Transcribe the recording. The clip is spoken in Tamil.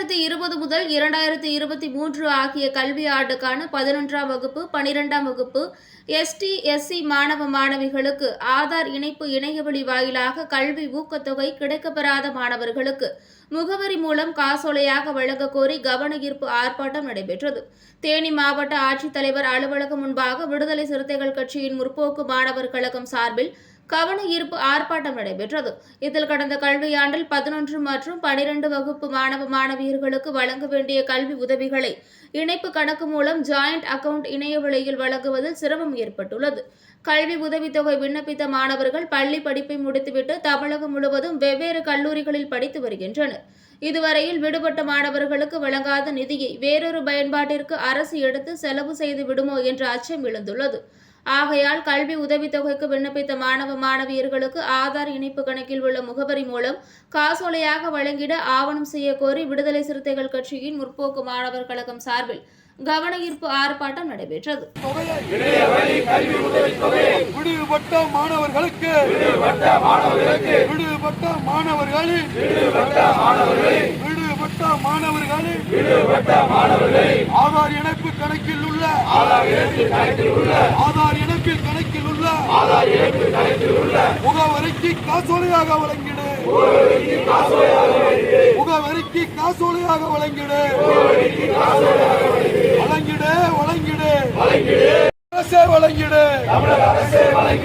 இரண்டாயிரத்தி இருபது முதல் இரண்டாயிரத்தி இருபத்தி மூன்று ஆகிய கல்வி ஆண்டுக்கான பதினொன்றாம் வகுப்பு பனிரெண்டாம் வகுப்பு எஸ்டி எஸ்சி மாணவ மாணவிகளுக்கு ஆதார் இணைப்பு இணையவழி வாயிலாக கல்வி ஊக்கத்தொகை கிடைக்கப்பெறாத மாணவர்களுக்கு முகவரி மூலம் காசோலையாக வழங்க கோரி கவன ஈர்ப்பு ஆர்ப்பாட்டம் நடைபெற்றது. தேனி மாவட்ட ஆட்சித்தலைவர் அலுவலகம் முன்பாக விடுதலை சிறுத்தைகள் கட்சியின் முற்போக்கு மாணவர் கழகம் சார்பில் கவன ஈர்ப்பு ஆர்ப்பாட்டம் நடைபெற்றது. இதில் கடந்த கல்வியாண்டில் பதினொன்று மற்றும் பனிரெண்டு வகுப்பு மாணவ மாணவியர்களுக்கு வழங்க வேண்டிய கல்வி உதவிகளை இணைப்பு கணக்கு மூலம் ஜாயிண்ட் அக்கவுண்ட் இணையவழியில் வழங்குவதில் சிரமம் ஏற்பட்டுள்ளது. கல்வி உதவித்தொகை விண்ணப்பித்த மாணவர்கள் பள்ளி படிப்பை முடித்துவிட்டு தமிழகம் முழுவதும் வெவ்வேறு கல்லூரிகளில் படித்து வருகின்றனர். இதுவரையில் விடுபட்ட மாணவர்களுக்கு வழங்காத நிதியை வேறொரு பயன்பாட்டிற்கு அரசு எடுத்து செலவு செய்து விடுமோ என்ற அச்சம் எழுந்துள்ளது. ஆகையால் கல்வி உதவித்தொகைக்கு விண்ணப்பித்த மாணவ மாணவியர்களுக்கு ஆதார் இணைப்பு கணக்கில் உள்ள முகவரி மூலம் காசோலையாக வழங்கிட ஆவணம் செய்ய கோரி விடுதலை சிறுத்தைகள் கட்சியின் முற்போக்கு மாணவர் கழகம் சார்பில் கவன ஈர்ப்பு ஆர்ப்பாட்டம் நடைபெற்றது. விடுபட்ட மாணவர்களுக்கு விடுபட்ட மாணவர்களின் விடுபட்ட மாணவர்களின் ஆதார் இணைப்பு கணக்கில் உள்ள ஆதார் இணைப்பில் கணக்கில் உள்ள முகவரிக்கு காசோலையாக வழங்கிடு. முகவரிக்கு காசோலையாக வழங்கிடு. வழங்கிடு. வழங்கிடு. அரசே வழங்கிடு.